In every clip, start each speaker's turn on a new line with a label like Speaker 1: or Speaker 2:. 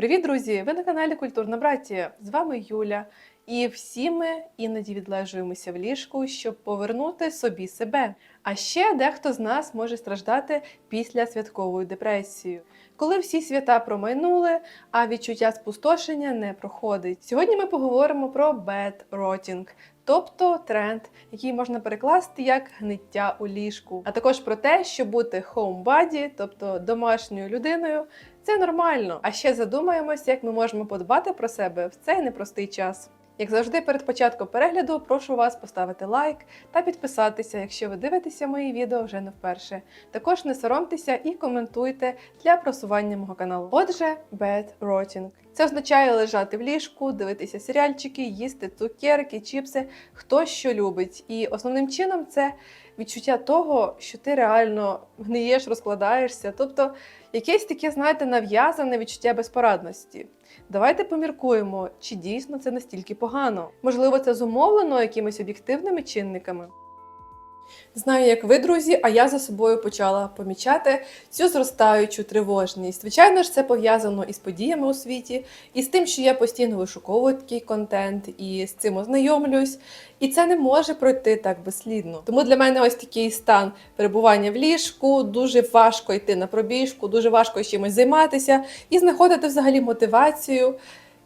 Speaker 1: Привіт, друзі! Ви на каналі Культурна Братія. З вами Юля. І всі ми іноді відлежуємося в ліжку, щоб повернути собі себе. А ще дехто з нас може страждати після святковою депресією, коли всі свята промайнули, а відчуття спустошення не проходить. Сьогодні ми поговоримо про bed rotting, тобто тренд, який можна перекласти як гниття у ліжку, а також про те, що бути homebody, тобто домашньою людиною, це нормально. А ще задумаємось, як ми можемо подбати про себе в цей непростий час. Як завжди, перед початком перегляду прошу вас поставити лайк та підписатися, якщо ви дивитеся мої відео вже не вперше. Також не соромтеся і коментуйте для просування мого каналу. Отже, bed rotting. Це означає лежати в ліжку, дивитися серіальчики, їсти цукерки, чіпси, хто що любить. І основним чином це відчуття того, що ти реально гниєш, розкладаєшся. Тобто якесь таке, знаєте, нав'язане відчуття безпорадності. Давайте поміркуємо, чи дійсно це настільки погано. Можливо, це зумовлено якимись об'єктивними чинниками. Знаю, як ви, друзі, а я за собою почала помічати цю зростаючу тривожність. Звичайно ж, це пов'язано із подіями у світі, і з тим, що я постійно вишуковую такий контент, і з цим ознайомлюсь. І це не може пройти так безслідно. Тому для мене ось такий стан перебування в ліжку, дуже важко йти на пробіжку, дуже важко чимось займатися і знаходити взагалі мотивацію.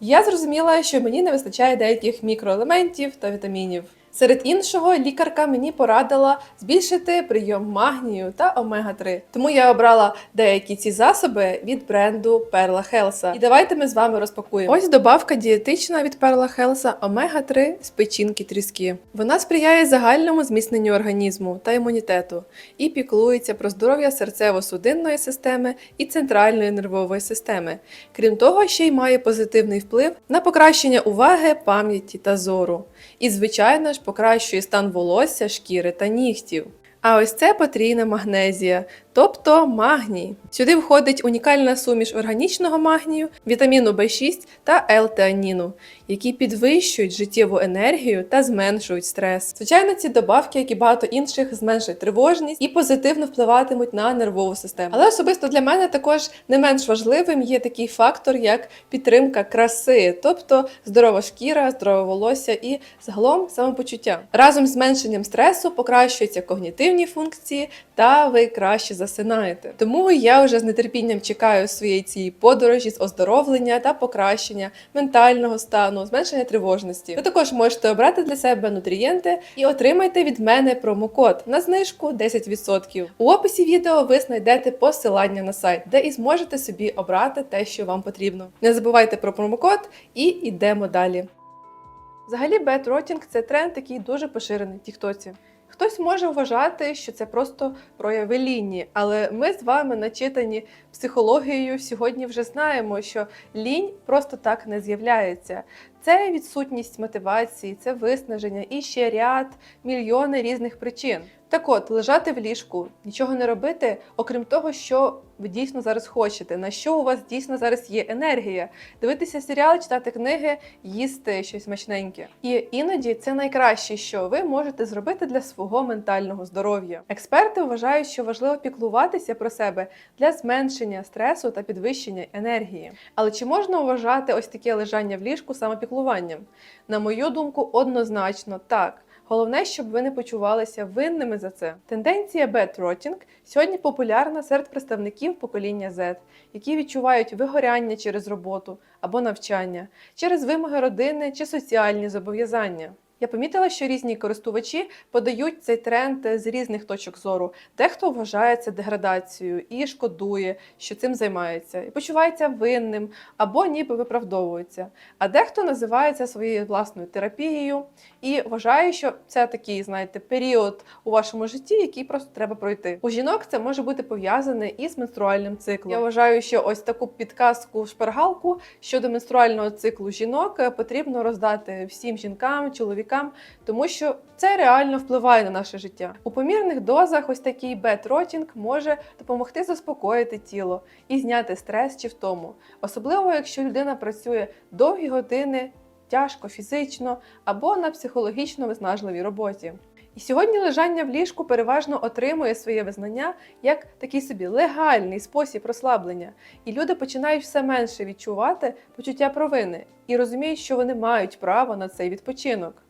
Speaker 1: Я зрозуміла, що мені не вистачає деяких мікроелементів та вітамінів. Серед іншого, лікарка мені порадила збільшити прийом магнію та омега-3. Тому я обрала деякі ці засоби від бренду Perla Health. І давайте ми з вами розпакуємо. Ось добавка дієтична від Perla Health омега-3 з печінки тріски. Вона сприяє загальному зміцненню організму та імунітету і піклується про здоров'я серцево-судинної системи і центральної нервової системи. Крім того, ще й має позитивний вплив на покращення уваги, пам'яті та зору. І, звичайно ж, покращує стан волосся, шкіри та нігтів. А ось це потрійна магнезія, тобто магній. Сюди входить унікальна суміш органічного магнію, вітаміну В6 та L-теаніну, які підвищують життєву енергію та зменшують стрес. Звичайно, ці добавки, як і багато інших, зменшують тривожність і позитивно впливатимуть на нервову систему. Але особисто для мене також не менш важливим є такий фактор, як підтримка краси, тобто здорова шкіра, здорове волосся і загалом самопочуття. Разом з зменшенням стресу покращуються когнітивні функції та ви краще засинаєте. Тому я вже з нетерпінням чекаю своєї цієї подорожі з оздоровлення та покращення ментального стану, зменшення тривожності. Ви також можете обрати для себе нутрієнти і отримайте від мене промокод на знижку 10%. У описі відео ви знайдете посилання на сайт, де і зможете собі обрати те, що вам потрібно. Не забувайте про промокод і йдемо далі. Взагалі, бетротінг це тренд, який дуже поширений в Тіктоці. Хтось може вважати, що це просто прояви лінії, але ми з вами начитані психологією сьогодні вже знаємо, що лінь просто так не з'являється. Це відсутність мотивації, це виснаження і ще ряд мільйони різних причин. Так от, лежати в ліжку, нічого не робити, окрім того, що ви дійсно зараз хочете, на що у вас дійсно зараз є енергія, дивитися серіали, читати книги, їсти щось смачненьке. І іноді це найкраще, що ви можете зробити для свого ментального здоров'я. Експерти вважають, що важливо піклуватися про себе для зменшення стресу та підвищення енергії. Але чи можна вважати ось таке лежання в ліжку самопіклуванням? На мою думку, однозначно так. Головне, щоб ви не почувалися винними за це. Тенденція бетротінг сьогодні популярна серед представників покоління Z, які відчувають вигоряння через роботу або навчання, через вимоги родини чи соціальні зобов'язання. Я помітила, що різні користувачі подають цей тренд з різних точок зору. Дехто вважає це деградацією і шкодує, що цим займається, і почувається винним або ніби виправдовується. А дехто називає це своєю власною терапією і вважає, що це такий, знаєте, період у вашому житті, який просто треба пройти. У жінок це може бути пов'язане із менструальним циклом. Я вважаю, що ось таку підказку шпаргалку щодо менструального циклу жінок е, потрібно роздати всім жінкам, чоловікам тому що це реально впливає на наше життя. У помірних дозах ось такий бет-ротінг може допомогти заспокоїти тіло і зняти стрес чи втому, особливо якщо людина працює довгі години. Тяжко фізично або на психологічно виснажливій роботі. І сьогодні лежання в ліжку переважно отримує своє визнання як такий собі легальний спосіб розслаблення. І люди починають все менше відчувати почуття провини і розуміють, що вони мають право на цей відпочинок.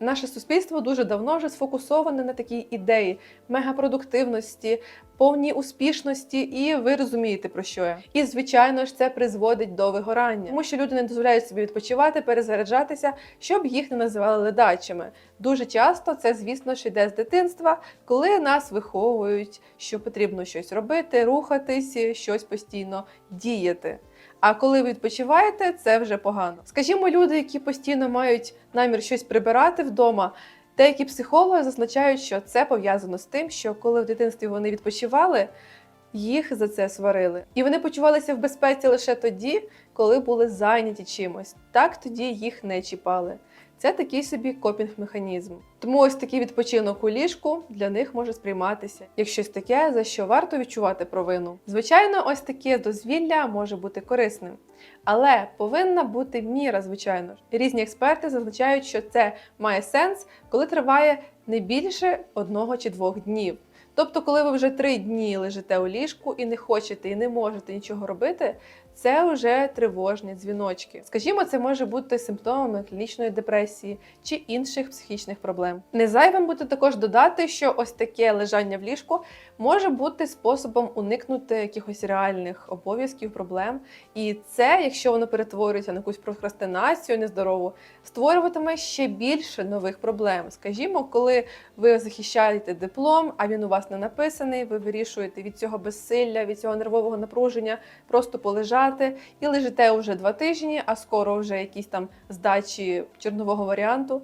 Speaker 1: Наше суспільство дуже давно вже сфокусоване на такій ідеї мегапродуктивності, повній успішності, і ви розумієте про що я. І звичайно ж це призводить до вигорання, тому що люди не дозволяють собі відпочивати, перезаряджатися, щоб їх не називали ледачими. Дуже часто це, звісно ж, йде з дитинства, коли нас виховують, що потрібно щось робити, рухатись, щось постійно діяти. А коли ви відпочиваєте, це вже погано. Скажімо, люди, які постійно мають намір щось прибирати вдома. Деякі психологи зазначають, що це пов'язано з тим, що коли в дитинстві вони відпочивали, їх за це сварили. І вони почувалися в безпеці лише тоді, коли були зайняті чимось. Так тоді їх не чіпали. Це такий собі копінг-механізм. Тому ось такий відпочинок у ліжку для них може сприйматися як щось таке, за що варто відчувати провину. Звичайно, ось таке дозвілля може бути корисним. Але повинна бути міра, звичайно ж. Різні експерти зазначають, що це має сенс, коли триває не більше одного чи двох днів. Тобто, коли ви вже три дні лежите у ліжку і не хочете і не можете нічого робити, це вже тривожні дзвіночки. Скажімо, це може бути симптомами клінічної депресії чи інших психічних проблем. Не зайвим буде також додати, що ось таке лежання в ліжку може бути способом уникнути якихось реальних обов'язків, проблем. І це, якщо воно перетворюється на якусь прокрастинацію нездорову, створюватиме ще більше нових проблем. Скажімо, коли ви захищаєте диплом, а він у вас не написаний, ви вирішуєте від цього безсилля, від цього нервового напруження, просто полежати і лежите вже два тижні, а скоро вже якісь там здачі чорнового варіанту.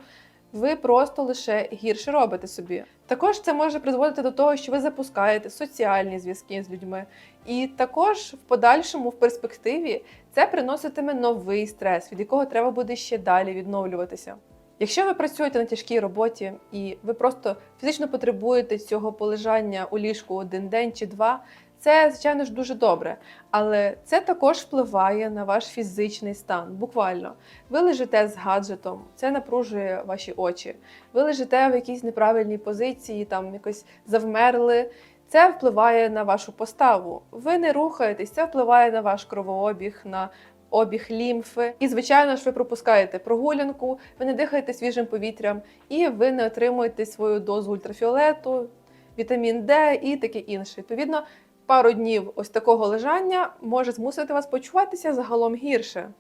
Speaker 1: Ви просто лише гірше робите собі. Також це може призводити до того, що ви запускаєте соціальні зв'язки з людьми, і також в подальшому, в перспективі, це приноситиме новий стрес, від якого треба буде ще далі відновлюватися. Якщо ви працюєте на тяжкій роботі і ви просто фізично потребуєте цього полежання у ліжку один день чи два, це звичайно ж дуже добре, але це також впливає на ваш фізичний стан. Буквально, ви лежите з гаджетом, це напружує ваші очі. Ви лежите в якійсь неправильній позиції, там якось завмерли. Це впливає на вашу поставу. Ви не рухаєтесь, це впливає на ваш кровообіг, на обіг лімфи. І, звичайно ж, ви пропускаєте прогулянку, ви не дихаєте свіжим повітрям, і ви не отримуєте свою дозу ультрафіолету, вітамін Д і таке інше. Відповідно, пару днів ось такого лежання може змусити вас почуватися загалом гірше.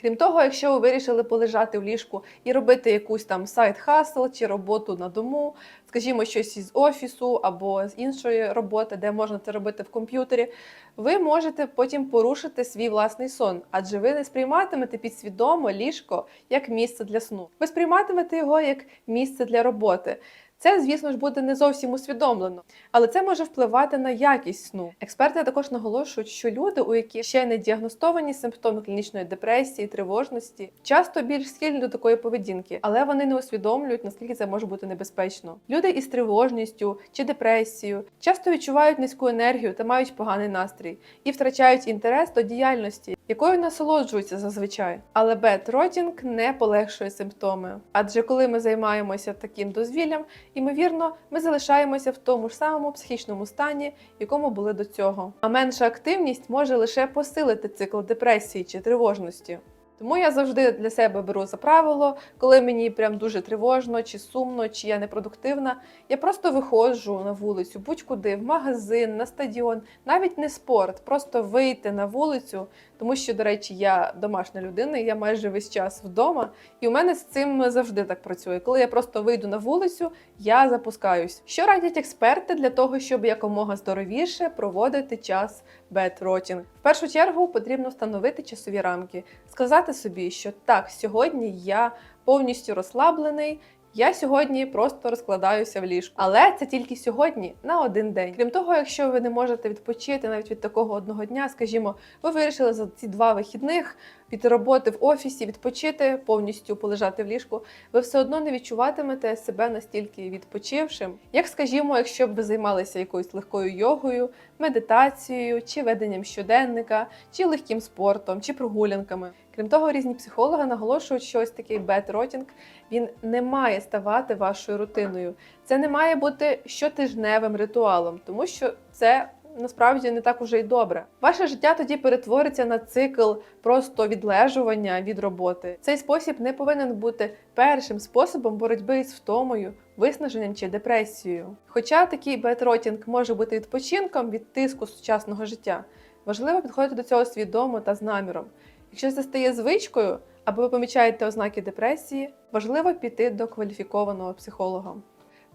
Speaker 1: Крім того, якщо ви вирішили полежати в ліжку і робити якусь там сайт-хасл чи роботу на дому, скажімо, щось із офісу або з іншої роботи, де можна це робити в комп'ютері, ви можете потім порушити свій власний сон, адже ви не сприйматимете підсвідомо ліжко як місце для сну. Ви сприйматимете його як місце для роботи. Це, звісно ж, буде не зовсім усвідомлено, але це може впливати на якість сну. Експерти також наголошують, що люди, у яких ще не діагностовані симптоми клінічної депресії, тривожності, часто більш схильні до такої поведінки, але вони не усвідомлюють, наскільки це може бути небезпечно. Люди із тривожністю чи депресією часто відчувають низьку енергію та мають поганий настрій і втрачають інтерес до діяльності, якою насолоджуються зазвичай. Але бет-ротінг не полегшує симптоми, адже коли ми займаємося таким дозвіллям, Ймовірно, ми залишаємося в тому ж самому психічному стані, якому були до цього. А менша активність може лише посилити цикл депресії чи тривожності. Тому я завжди для себе беру за правило, коли мені прям дуже тривожно, чи сумно, чи я непродуктивна. Я просто виходжу на вулицю, будь-куди, в магазин, на стадіон, навіть не спорт, просто вийти на вулицю, тому що, до речі, я домашня людина, я майже весь час вдома, і у мене з цим завжди так працює. Коли я просто вийду на вулицю, я запускаюсь. Що радять експерти для того, щоб якомога здоровіше проводити час бет-ротінг? В першу чергу потрібно встановити часові рамки, сказати собі, що так, сьогодні я повністю розслаблений. Я сьогодні просто розкладаюся в ліжку, але це тільки сьогодні на один день. Крім того, якщо ви не можете відпочити навіть від такого одного дня, скажімо, ви вирішили за ці два вихідних від роботи в офісі відпочити, повністю полежати в ліжку, ви все одно не відчуватимете себе настільки відпочившим, як, скажімо, якщо б ви займалися якоюсь легкою йогою, медитацією, чи веденням щоденника, чи легким спортом, чи прогулянками. Крім того, різні психологи наголошують, що ось такий бет-ротінг він не має ставати вашою рутиною. Це не має бути щотижневим ритуалом, тому що це насправді не так уже й добре. Ваше життя тоді перетвориться на цикл просто відлежування від роботи. Цей спосіб не повинен бути першим способом боротьби із втомою, виснаженням чи депресією. Хоча такий бетротінг може бути відпочинком від тиску сучасного життя, важливо підходити до цього свідомо та з наміром. Якщо це стає звичкою, або ви помічаєте ознаки депресії, важливо піти до кваліфікованого психолога.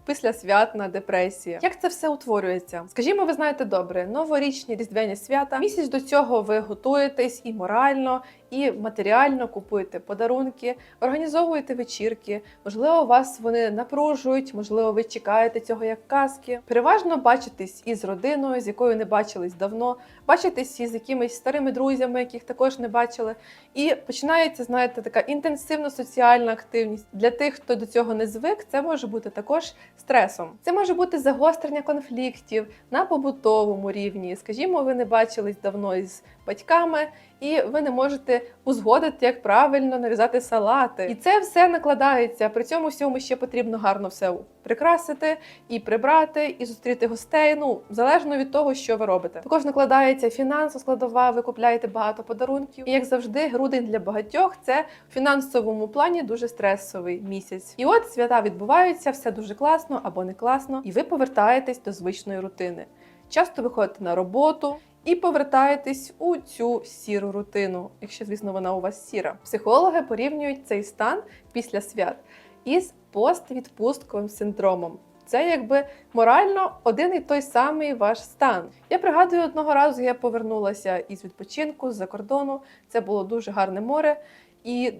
Speaker 1: Післясвятна депресія. Як це все утворюється? Скажімо, ви знаєте добре, новорічні різдвяні свята. Місяць до цього ви готуєтесь і морально, і матеріально купуєте подарунки, організовуєте вечірки. Можливо, вас вони напружують, можливо, ви чекаєте цього як казки. Переважно бачитесь із родиною, з якою не бачились давно, бачитесь із якимись старими друзями, яких також не бачили. І починається, знаєте, така інтенсивна соціальна активність. Для тих, хто до цього не звик, це може бути також стресом. Це може бути загострення конфліктів на побутовому рівні. Скажімо, ви не бачились давно із батьками, і ви не можете узгодити, як правильно нарізати салати. І це все накладається. При цьому всьому ще потрібно гарно все прикрасити і прибрати, і зустріти гостей. Ну залежно від того, що ви робите. Також накладається фінансова складова. Ви купляєте багато подарунків. І як завжди, грудень для багатьох це в фінансовому плані дуже стресовий місяць. І от свята відбуваються, все дуже класно або не класно, і ви повертаєтесь до звичної рутини. Часто виходите на роботу. І повертаєтесь у цю сіру рутину, якщо, звісно, вона у вас сіра. Психологи порівнюють цей стан після свят із поствідпустковим синдромом. Це якби морально один і той самий ваш стан. Я пригадую, одного разу я повернулася із відпочинку з-за кордону. Це було дуже гарне море, і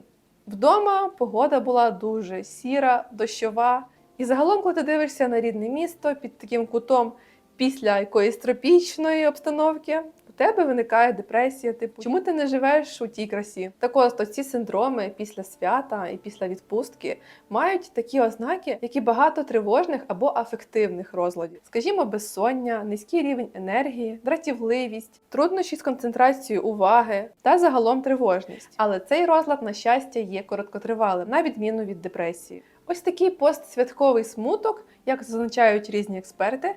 Speaker 1: вдома погода була дуже сіра, дощова. І загалом, коли ти дивишся на рідне місто під таким кутом після якоїсь тропічної обстановки. У тебе виникає депресія, типу, чому ти не живеш у тій красі? Так то ці синдроми після свята і після відпустки мають такі ознаки, як і багато тривожних або афективних розладів. Скажімо, безсоння, низький рівень енергії, дратівливість, труднощі з концентрацією уваги та загалом тривожність. Але цей розлад, на щастя, є короткотривалим, на відміну від депресії. Ось такий постсвятковий смуток, як зазначають різні експерти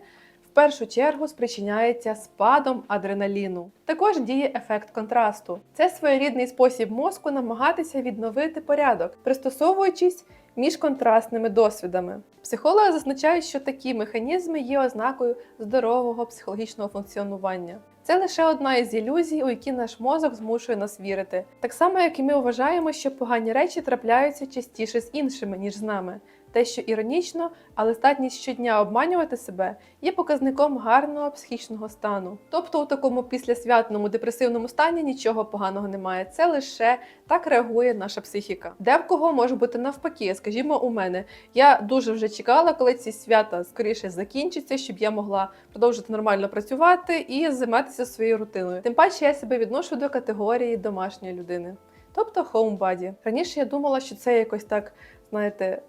Speaker 1: першу чергу спричиняється спадом адреналіну. Також діє ефект контрасту. Це своєрідний спосіб мозку намагатися відновити порядок, пристосовуючись між контрастними досвідами. Психологи зазначають, що такі механізми є ознакою здорового психологічного функціонування. Це лише одна із ілюзій, у які наш мозок змушує нас вірити. Так само, як і ми вважаємо, що погані речі трапляються частіше з іншими, ніж з нами. Те, що іронічно, але здатність щодня обманювати себе є показником гарного психічного стану. Тобто у такому післясвятному депресивному стані нічого поганого немає. Це лише так реагує наша психіка. Де в кого може бути навпаки, скажімо, у мене. Я дуже вже чекала, коли ці свята скоріше закінчаться, щоб я могла продовжити нормально працювати і займатися своєю рутиною. Тим паче я себе відношу до категорії домашньої людини. Тобто homebody. Раніше я думала, що це якось так, знаєте,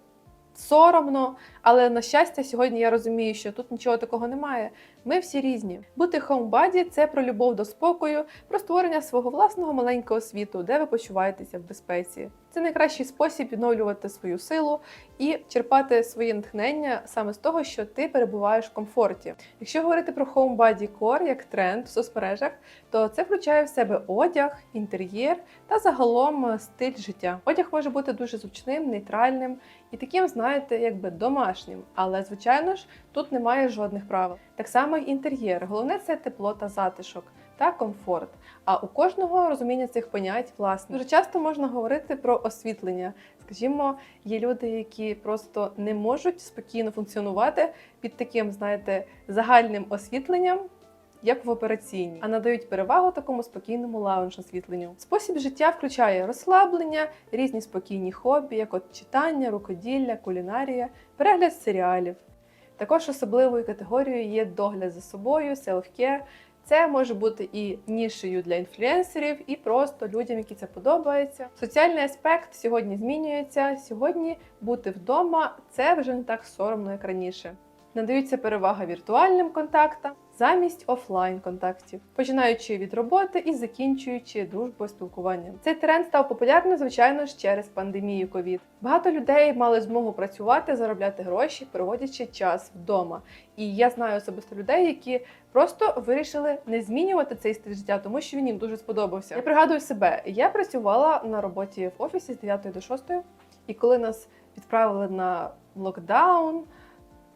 Speaker 1: соромно, але на щастя, сьогодні я розумію, що тут нічого такого немає. Ми всі різні. Бути хоумбаді це про любов до спокою, про створення свого власного маленького світу, де ви почуваєтеся в безпеці. Це найкращий спосіб відновлювати свою силу і черпати своє натхнення саме з того, що ти перебуваєш в комфорті. Якщо говорити про core як тренд в соцмережах, то це включає в себе одяг, інтер'єр та загалом стиль життя. Одяг може бути дуже зручним, нейтральним і таким, знаєте, якби домашнім. Але звичайно ж тут немає жодних правил. Так само й інтер'єр. Головне це тепло та затишок та комфорт. А у кожного розуміння цих понять власне. Дуже часто можна говорити про освітлення. Скажімо, є люди, які просто не можуть спокійно функціонувати під таким, знаєте, загальним освітленням. Як в операційній, а надають перевагу такому спокійному лаунж освітленню. Спосіб життя включає розслаблення, різні спокійні хобі, як от читання, рукоділля, кулінарія, перегляд серіалів. Також особливою категорією є догляд за собою, селф-кер. Це може бути і нішею для інфлюенсерів, і просто людям, які це подобається. Соціальний аспект сьогодні змінюється. Сьогодні бути вдома це вже не так соромно, як раніше. Надаються перевага віртуальним контактам. Замість офлайн контактів, починаючи від роботи і закінчуючи дружбою спілкуванням. Цей тренд став популярним, звичайно ж, через пандемію ковід. Багато людей мали змогу працювати, заробляти гроші, проводячи час вдома. І я знаю особисто людей, які просто вирішили не змінювати цей стиль життя, тому що він їм дуже сподобався. Я пригадую себе, я працювала на роботі в офісі з 9 до 6, і коли нас відправили на локдаун,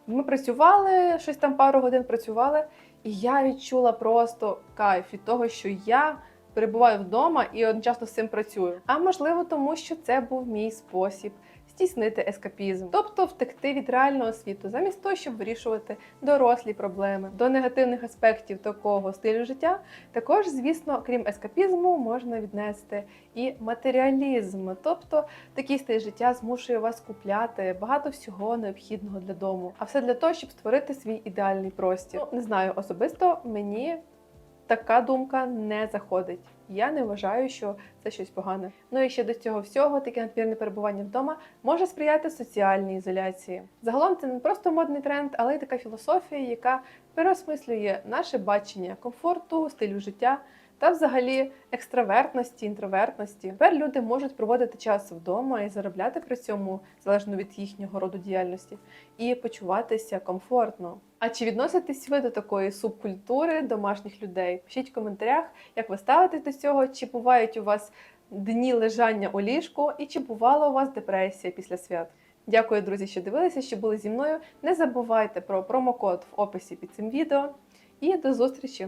Speaker 1: ми працювали щось там пару годин працювали, і я відчула просто кайф від того, що я перебуваю вдома і одночасно з цим працюю. А можливо, тому що це був мій спосіб здійснити ескапізм, тобто втекти від реального світу, замість того, щоб вирішувати дорослі проблеми. До негативних аспектів такого стилю життя також, звісно, крім ескапізму, можна віднести і матеріалізм, тобто такий стиль життя змушує вас купляти багато всього необхідного для дому, а все для того, щоб створити свій ідеальний простір. Ну, не знаю, особисто мені така думка не заходить. Я не вважаю, що це щось погане. Ну і ще до цього всього таке надмірне перебування вдома може сприяти соціальній ізоляції. Загалом це не просто модний тренд, але й така філософія, яка переосмислює наше бачення комфорту, стилю життя та взагалі екстравертності, інтровертності. Тепер люди можуть проводити час вдома і заробляти при цьому залежно від їхнього роду діяльності, і почуватися комфортно. А чи відноситесь ви до такої субкультури домашніх людей? Пишіть в коментарях, як ви ставитесь до цього, чи бувають у вас дні лежання у ліжку, і чи бувала у вас депресія після свят. Дякую, друзі, що дивилися, що були зі мною. Не забувайте про промокод в описі під цим відео. І до зустрічі!